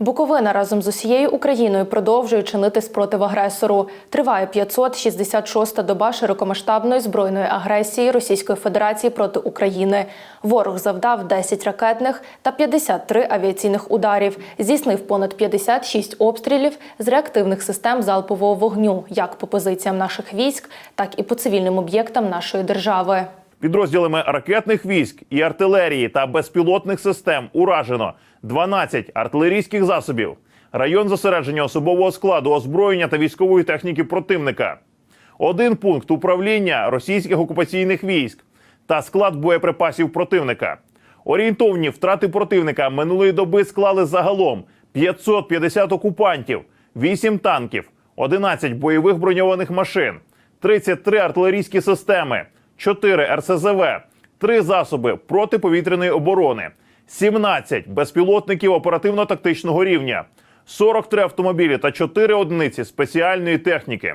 Буковина разом з усією Україною продовжує чинити спротив агресору. Триває 566-та доба широкомасштабної збройної агресії Російської Федерації проти України. Ворог завдав 10 ракетних та 53 авіаційних ударів, здійснив понад 56 обстрілів з реактивних систем залпового вогню, як по позиціям наших військ, так і по цивільним об'єктам нашої держави. Підрозділами ракетних військ і артилерії та безпілотних систем уражено 12 артилерійських засобів, район зосередження особового складу, озброєння та військової техніки противника, один пункт управління російських окупаційних військ та склад боєприпасів противника. Орієнтовні втрати противника минулої доби склали загалом 550 окупантів, 8 танків, 11 бойових броньованих машин, 33 артилерійські системи, 4 РСЗВ, 3 засоби протиповітряної оборони, 17 безпілотників оперативно-тактичного рівня, 43 автомобілі та 4 одиниці спеціальної техніки.